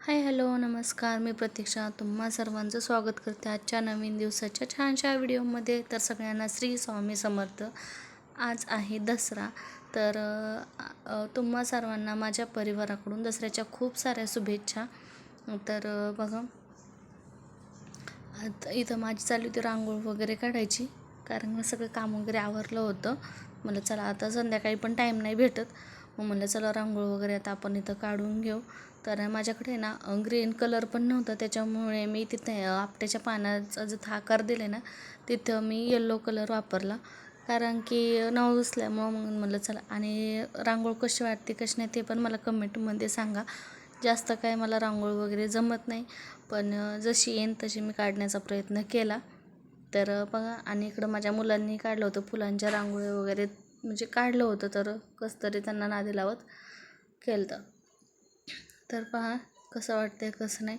Hi hello नमस्कार. मी प्रतीक्षा. तुम्हा सर्वांचं स्वागत करते आजच्या नवीन दिवसाच्या छानशा व्हिडिओमध्ये. तर सगळ्यांना श्री स्वामी समर्थ. आज आहे दसरा. तर तुम्हा सर्वांना माझ्या परिवाराकडून दसऱ्याच्या खूप साऱ्या शुभेच्छा. तर बघा. आता इथं माझी चालू होती रांगोळ वगैरे काढायची. कारण सगळं काम वगैरे आवरलं होतं. मला चला आता संध्याकाळी पण टाईम नाही भेटत. मग म्हणलं चला रांगोळ वगैरे आता आपण इथं काढून घेऊ. तर माझ्याकडे ना ग्रीन कलर पण नव्हता. त्याच्यामुळे मी तिथे आपट्याच्या पानाचा जिथं आकार दिले ना तिथं मी येल्लो कलर वापरला. कारण की नाव नवसल्यामुळं मग म्हणलं चला. आणि रांगोळ कशी वाटते कशी नाही ते पण मला कमेंटमध्ये सांगा. जास्त काय मला रांगोळ वगैरे जमत नाही. पण जशी येईन तशी मी काढण्याचा प्रयत्न केला. तर बघा आणि इकडं माझ्या मुलांनी काढलं होतं फुलांच्या रांगोळी वगैरे. म्हणजे काढलं होतं तर कसं तरी त्यांना नादी लावत केलं तर पहा कसं वाटतंय कसं नाही.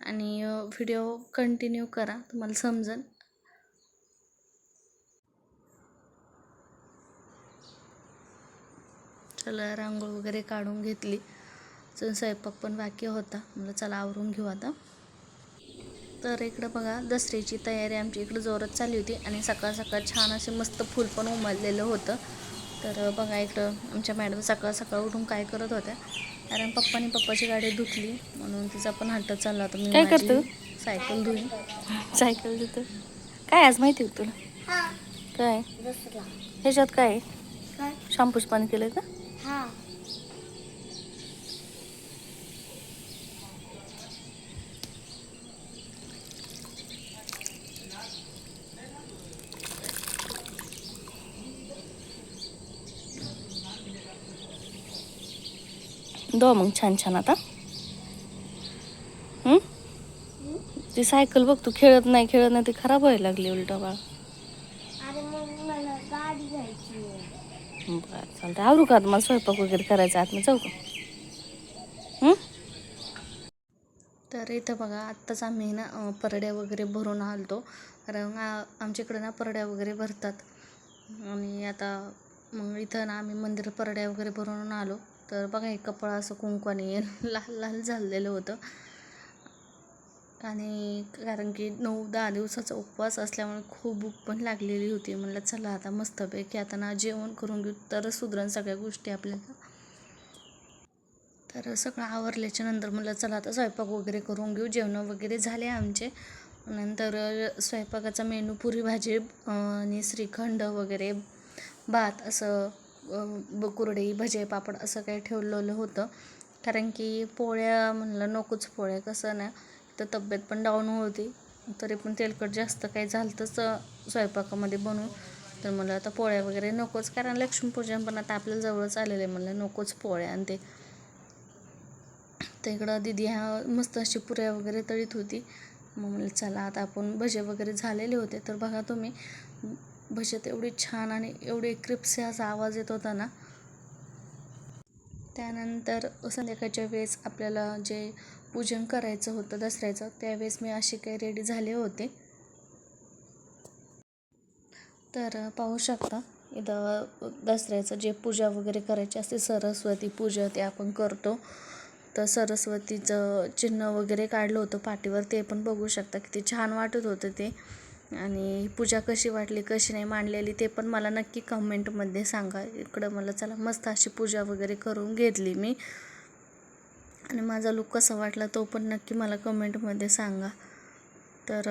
आणि व्हिडिओ कंटिन्यू करा तुम्हाला समजेल चला रांगोळ वगैरे काढून घेतली. स्वयंपाक पण बाकी होता. म्हणलं चला आवरून घेऊ आता. तर इकडं बघा दसऱ्याची तयारी आमची इकडं जोरात चालली होती आणि सकाळ सकाळ छान असे मस्त फूल पण उमललेलं होतं. तर बघा इकडं आमच्या मॅडम सकाळ सकाळ उठून काय करत होत्या. कारण पप्पानी पप्पाची गाडी धुतली म्हणून तिचा पण हट्ट चालला होता. मी काय करतो? सायकल धुईन. सायकल देतो काय आज माहिती का तुला? काय? ह्याच्यात काय? शॅम्पूच पाणी केलंय का? दो मग छान छान आता? ती सायकल बघ तू खेळत नाही खेळत नाही ती खराब व्हायला लागली उलटा बाळ. बरं चालतं आवरू का मला स्वयंपाक वगैरे करायचा आत मी जाऊ का? हं? तर इथं बघा आत्ताच आम्ही ना परड्या वगैरे भरून आलतो कारण आ- आमच्या इकडं ना परड्या वगैरे भरतात. आणि आता मग इथं ना आम्ही मंदिर परड्या वगैरे भरून आलो. तर बघा हे कपाळ असं कुंकवाने लाल लाल झालेलं होतं. आणि कारण की नऊ दहा दिवसाचा उपवास असल्यामुळे खूप भूक पण लागलेली होती. म्हणलं चला आता मस्तपैकी आता ना जेवण करून घेऊ. तरच सुधरण सगळ्या गोष्टी आपल्याला. तर सगळं आवरल्याच्या नंतर म्हणलं चला आता स्वयंपाक वगैरे करून घेऊ. जेवणं वगैरे झाले आमचे. नंतर स्वयंपाकाचा मेनू पुरी भाजी आणि श्रीखंड वगैरे भात असं ब- कुरडई भजे पापड असं काही ठेवलेलं होतं. कारण की पोळ्या म्हणलं नकोच पोळ्या कसं ना तर तब्येत पण डाऊन होती. तरी पण तेलकट जास्त काही झालतंच स्वयंपाकामध्ये बनवून तर मला आता पोळ्या वगैरे नकोच. कारण लक्ष्मीपूजन पण आता आपल्या जवळच आलेलं आहे. म्हणलं नकोच पोळ्या आणि ते. तर इकडं दिदी ह्या मस्त अशी पुऱ्या वगैरे तळीत होती. मग म्हणलं चला आता आपण भजे वगैरे झालेले होते. तर बघा तुम्ही भज्यात एवढी छान आणि एवढी क्रिप्सी असा आवाज येत होता ना. त्यानंतर संध्याकाळच्या वेळेस आपल्याला जे पूजन करायचं होतं दसऱ्याचं त्यावेळेस मी अशी काही रेडी झाले होते. तर पाहू शकता इथं दसऱ्याचं जे पूजा वगैरे करायची असते सरस्वती पूजा ते आपण करतो. तर सरस्वतीचं चिन्ह वगैरे काढलं होतं पाठीवर ते पण बघू शकता किती छान वाटत होतं ते. आणि पूजा कशी वाटली कशी नाही मांडलेली ते पण मला नक्की कमेंटमध्ये सांगा. इकडं मला चला मस्त अशी पूजा वगैरे करून घेतली मी. आणि माझा लुक कसा वाटला तो पण नक्की मला कमेंटमध्ये सांगा. तर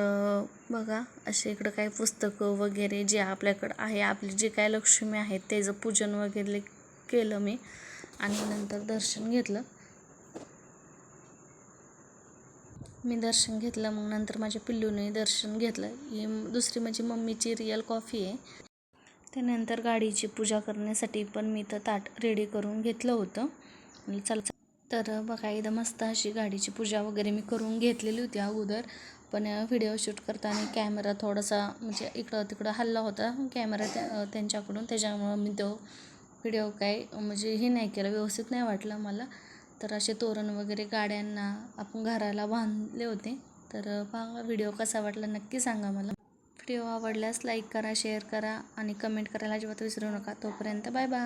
बघा असे इकडं काही पुस्तकं वगैरे जे आपल्याकडं आहे आपली जे काय लक्ष्मी आहेत त्याचं पूजन वगैरे केलं मी आणि नंतर दर्शन घेतलं मी दर्शन घेतलं मग नंतर माझ्या पिल्लूने दर्शन घेतलं. ही दुसरी माझी मम्मीची रिअल कॉफी आहे. त्यानंतर गाडीची पूजा करण्यासाठी पण मी तर ताट रेडी करून घेतलं होतं. म्हणलं चल तर बघा एकदा मस्त अशी गाडीची पूजा वगैरे मी करून घेतलेली होती अगोदर. पण व्हिडिओ शूट करताना कॅमेरा थोडासा म्हणजे इकडं तिकडं हल्ला होता. कॅमेरा त्या त्यांच्याकडून त्याच्यामुळं मी तो व्हिडिओ काय म्हणजे हे नाही केलं व्यवस्थित नाही वाटलं मला. तर असे तोरण वगैरे गाड्यांना आपण घराला बांधले होते. तर पहा व्हिडिओ कसा वाटला नक्की सांगा मला. व्हिडिओ आवडल्यास लाईक करा शेअर करा आणि कमेंट करायला अजिबात विसरू नका. तोपर्यंत बाय बाय.